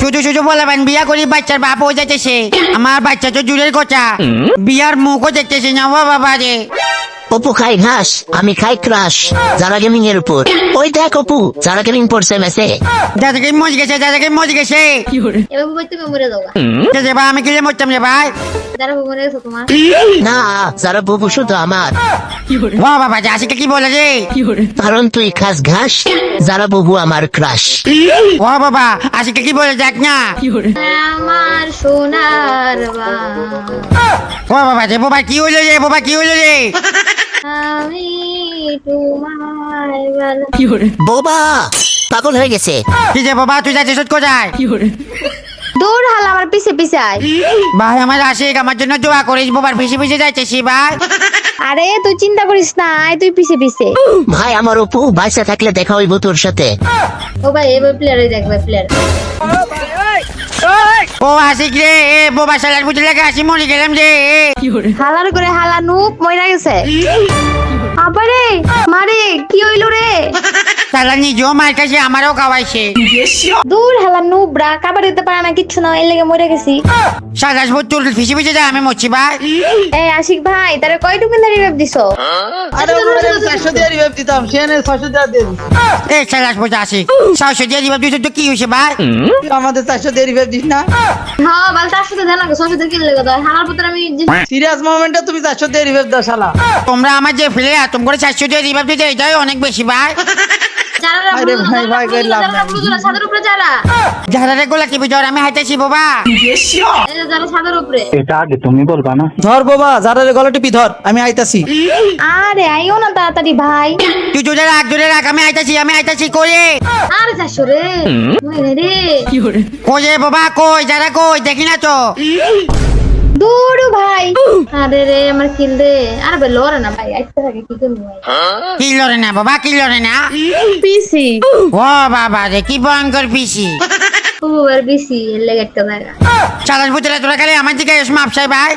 শুধু শুধু বলাবেন বিয়া করি বাচ্চার বাপ হয়ে যাইতেছে আমার বাচ্চা তো জুড়ের কথা। বিয়ার মুখও দেখতেছে না বাবা রে। অপু খাই ঘাস আমি খাই ক্রাশ যারা গেমিং এর উপর। ওই দেখ অপু যারা গেমিং পড়ছে মেসে দাদাকে মজ গেছে দাদাকে মজ গেছে। এবার বুবাই তুমি মরে যাও যে ভাই আমি কিলে মরতাম রে ভাই? যারা মরে গেছো তোমার। না যারা বুবু শুধু আমার। বাবা কি বলে রে? কারণ তুই খাস ঘাস যারা বুবু আমার ক্রাশ। ও বাবা আশিকে কি বলে দেখ না? আমার সোনার বা ও বাবা যে বাবা কি হইল রে বাবা কি হইল রে? আমি তোমার ভালো বোবা পাগল হয়ে গেছে। কি যে বাবা তুই যাচ্ছিস কোথায়? দৌড় হাল আমার পিছে পিছে আয়। ভাই আমার আশিক আমার জন্য দোয়া করিস বাবার পিছে পিছে যাইতেছি ভাই। আরে তুই চিন্তা করিস না আয় তুই পিছে পিছে। ভাই আমার অপু বাইসে থাকলে দেখা হইব তোর সাথে। ও ভাই এবার প্লেয়ারে দেখবে প্লেয়ার ও আশিক রে এ বাবা সালার বুঝে লাগে আসি মরে গেলাম রে। হালার করে হালা নুপ মইরা গেছে। আবারে মারে কি হইল রে? নিজেও মার কাছে আমারও খাওয়াইছে। দূর হালা নুপ কাবার দিতে পারে না কিচ্ছু না এর লেগে মরে গেছি। সালাস তোর পিছে পিছে যায় আমি মরছি ভাই। এই আশিক ভাই তারে কয়টুকু রিভাইভ দিছো? আরে দিয়ে রিভাইভ দিতাম দিয়ে দিয়ে দিয়ে তো কি হয়েছে ভাই? আমাদের চারশো দিয়ে রিভাইভ দিস না। হ্যাঁ বাল হালার আমি সিরিয়াস মোমেন্টে তুমি চারশো দিয়ে রিভাইভ দাও শালা। তোমরা আমার যে ফেলে তুমি করে চারশো দিয়ে রিভাব দিতে এটাই অনেক বেশি ভাই। আরে ভাই, ভাই, কই লাভ নাই। ছাদের উপরে যারা যারা রে গোলা কি বিজয় আমি হাইতেছি বাবা। যারা ছাদের উপরে। এটা আগে তুমি বলবা না? ধর বাবা যারা রে গলা টিপি ধর আমি আইতাছি আরে আইও না তাড়াতাড়ি ভাই। তুই জোরে রাখ জোরে রাখ আমি আইতাছি আমি আইতাছি করে আরে চারশো রে। কই বাবা কই যারা কই দেখি না তো। দূর ভাই। আরে রে আমার কিল দে। আরে বে লরে না ভাই আইতে থাকে কি করব ভাই? কি লরে না বাবা কি লরে না? পিসি। ও বাবা রে কি ভয়ঙ্কর পিসি। খুব বেশি এর একটা জায়গা। সালাস বুঝলে তোরা খালি আমার দিকে এসে মাপসাই ভাই।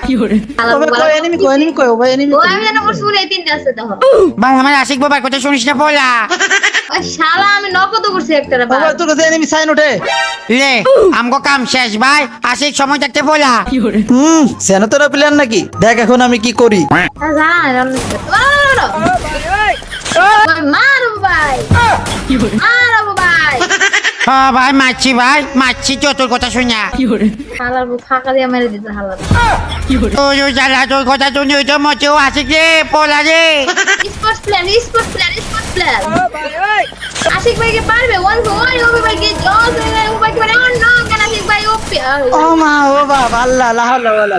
হালার তবে পর কই এনিমি কই এনিমি কই ভাই এনিমি ও আমি জানো ওর শুনে তিনটা আছে দেখো। ভাই আমার আশিক বাবার কথা শুনিস না বলা। শালা আমি নকদ করছি একটা রে ও ভাই ভাই তোর কাছে এনিমি সাইন ওঠে। লে আমগো কাম শেষ ভাই। আশিক সময় থাকতে বলা। হুম সেন তোর প্ল্যান নাকি? দেখ এখন আমি কি করি। মারো ভাই। হ্যাঁ ভাই মারছি ভাই মারছি তো তোর কথা শুনে হালার ফাঁকা দিয়ে মেরে দিতে হালার তোর জ্বালা তোর কথা শুনে ওই তো মতেও রে পলা রে। Sports player sports player sports player Ashik ভাই পারবে? ওয়ান ওয়ান ওবে ভাই কে জস ও ভাই কে পারে ও নো কেন আশিক ভাই? ও ও মা ও বাবা আল্লাহ ওয়ালা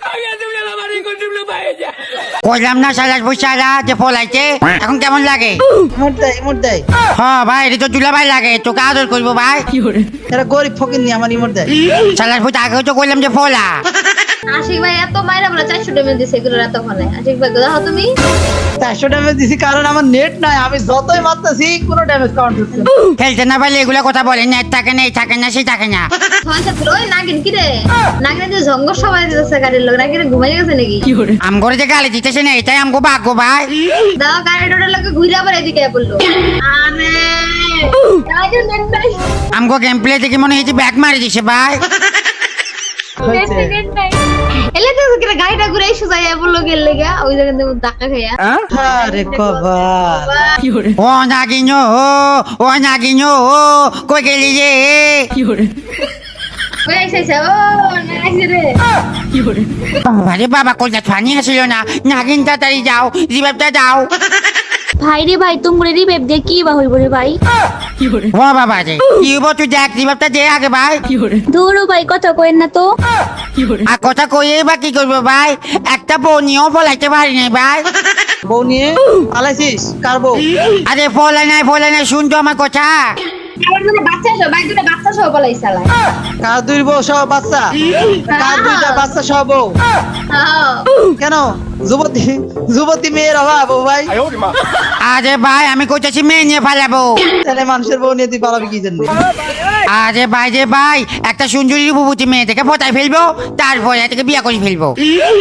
কইলাম না সালাস বুঝালা যে পলাইতে এখন কেমন লাগে? হ্যাঁ ভাই এটা তো দুলা ভাই লাগে তোকে আদর করব ভাই। এরা গরিব ফকির নি আমার ইমোট দেয় সালাস বুঝ আগেও তো কইলাম যে পলা। আশিক ভাই এত মাইরা বলে 400 ড্যামেজ দিছে এগুলো আশিক ভাই দেখো তুমি। চারশো ড্যামেজ দিছি কারণ আমার নেট নাই আমি যতই মারতেছি কোনো ড্যামেজ কাউন্ট হচ্ছে না। খেলতে না পারলে এগুলা কথা বলে নেট থাকে না এই থাকে না সেই থাকে না। ছয় সাত ওই নাগিন কি রে? নাগিন যে জঙ্গ সবাই দিতেছে গাড়ির লোক নাগিন ঘুমাই গেছে নাকি? আম করে যে গালি দিতেছে না এটাই আমগো ভাগ্য ভাই। দাও গাড়ি ডোডার লোকে ঘুরে আবার এদিকে পড়ল আরে! নাগিন নেট নাই। আমগো গেম প্লে দেখে মনে হয়েছে ব্যাক মারি দিছে ভাই। নেট নাই, নেট নাই এলে তো কিরা গাড়িটা ঘুরে এসে যায় বলল গেল লেগা ওই জায়গাতে ধাক্কা খাইয়া। আরে কবার ও নাগিন ও ও কই গেলি রে? ওই এসে এসে নাগিন রে। আরে বাবা কোলটা ফানি আসিল না। নাগিন তাড়াতাড়ি যাও রিভাইভটা দাও। ভাই রে ভাই তোমরা রিভাইভ দিয়ে কি বা হইব রে ভাই? ও বাবা রে কি হব তুই দেখ রিভাইভটা দে আগে ভাই। ভাই কথা কইন না তো। আর কথা কইয়ে বা কি করব ভাই? একটা বনিও বলাইতে পারি নাই ভাই। বউ নিয়ে পালাইছিস? কার বউ? আরে ফলাই নাই ফলাই নাই শুনতো আমার কথা? কার দুই বউ সহ বাচ্চা? কার দুইটা বাচ্চা সহ বউ? হ্যাঁ। কেন? যুবতী যুবতী মেয়ের অভাব ও ভাই। আরে ভাই আমি কইতেছি মেয়ে নিয়ে ফালাবো। তাহলে মানুষের বউ নিয়ে তুই পালাবি কি জন্য? আরে ভাই রে ভাই একটা সুন্দরী রূপবতী মেয়ে থেকে ফটাই ফেলব তারপরে এটাকে বিয়া করে ফেলব।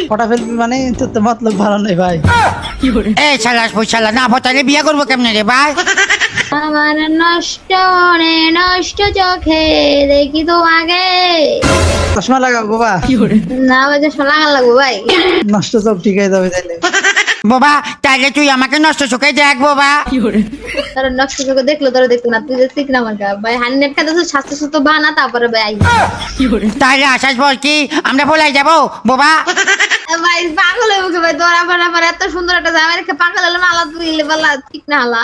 ফটা ফেলবি মানে তোর তো মতলব ভালো নেই ভাই। এই শালাস পয়সালা না ফটাইলে বিয়া করব কেমনে রে ভাই? আমার নষ্ট নষ্ট চোখে দেখি তোমাকে চশমা লাগাও বাবা। না ভাই চশমা লাগা লাগবো ভাই। নষ্ট সব ঠিক হয়ে যাবে তাইলে। বাবা তাহলে তুই আমাকে নষ্ট চোখে দেখ বাবা। কি তোর নষ্ট চোখে দেখল তোর দেখতো না। তুই যে ঠিক না আমার ভাই হান্ড্রেড খাতে স্বাস্থ্য সুস্থ বানা তারপরে ভাই তাহলে আসার পর কি আমরা বলাই যাব বাবা। ভাই পাগল হয়ে মুখে ভাই এত সুন্দর একটা জামাই রেখে পাগল হলে মালা তুই বলা ঠিক না হালা।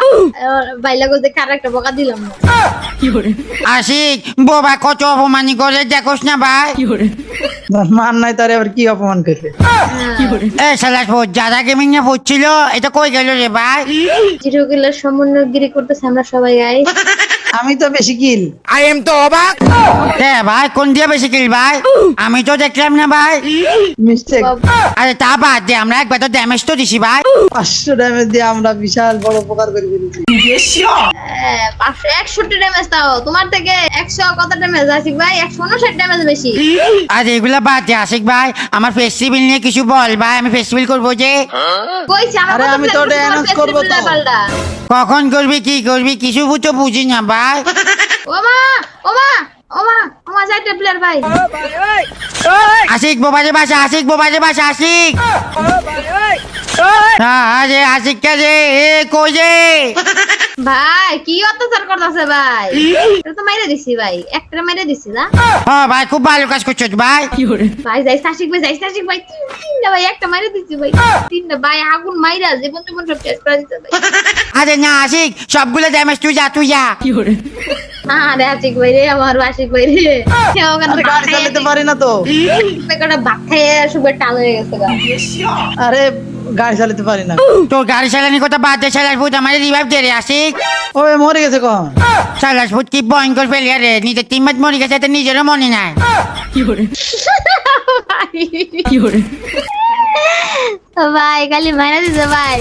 গোজে কার একটা বকা দিলাম। আশিক বাবা কত অপমানি করে দেখোস না ভাই। মান নাই তারে আবার কি অপমান করবে এ সালাস যারা গেমিং নিয়ে পড়ছিল এটা কই গেল রে ভাই? জিরো কিলের সমন্বয়গিরি করতেছে আমরা সবাই গাই আমি তো বেশি কিল। এ ভাই? কোন দিয়ে বেশি কিল ভাই? আমি তো দেখলাম না ভাই। মিস্টেক আরে তা বাদ দে আমরা একবার তো ড্যামেজ তো দিছি ভাই। পাঁচশো ড্যামেজ দিয়ে আমরা বিশাল বড় উপকার করে ফেলেছি। পাঁচশো একষট্টি ড্যামেজ তাও তোমার থেকে একশো কত ড্যামেজ আশিক ভাই একশো উনষাট ড্যামেজ বেশি। আর এগুলা বাদ দে আশিক ভাই। আমার ফেস্টিভ্যাল নিয়ে কিছু বল ভাই আমি ফেস্টিভ্যাল করব যে। কইছি আমার আমি তো ওটা করব তো। কখন করবি কি করবি কিছু তো বুঝি না ভাই। ওমা ওমা ওমা ওমা চারটে প্লেয়ার ভাই। আশিক বোবাজে বাসা আশিক বোবাজে বাসা আশিক। হ্যাঁ আশিক কে রে এ কই যে? ভাই কি অত্যাচার করতেছে ভাই? এটা তো মাইরে দিছি ভাই একটা মাইরে দিছি না। হ্যাঁ ভাই খুব ভালো কাজ করছ ভাই। ভাই যাইস আশিক ভাই যাইস আশিক ভাই তিনটা ভাই একটা মাইরে দিছি ভাই তিনটা ভাই আগুন মাইরা জীবন জীবন সব শেষ করে দিতে ভাই। আরে না আশিক সবগুলো ড্যামেজ তুই যা তুই যা। আরে আশিক ভাই রে আমার আশিক ভাই রে। সে ওখানে গাড়ি চালাতে পারি না তো। একটা সুগার টান হয়ে গেছে আরে গাড়ি চালাতে পারি না। তো গাড়ি চালানি কথা বাদ দে সালাস ফুট আমার রিভাইভ দে রে আশিক ও মরে গেছে কখন? সালাস ফুট কি ভয়ঙ্কর ফেলিয়া রে নিজের টিমমেট মরে গেছে তো নিজেরও মনে নাই। ভাই খালি মাইরা দিছে ভাই।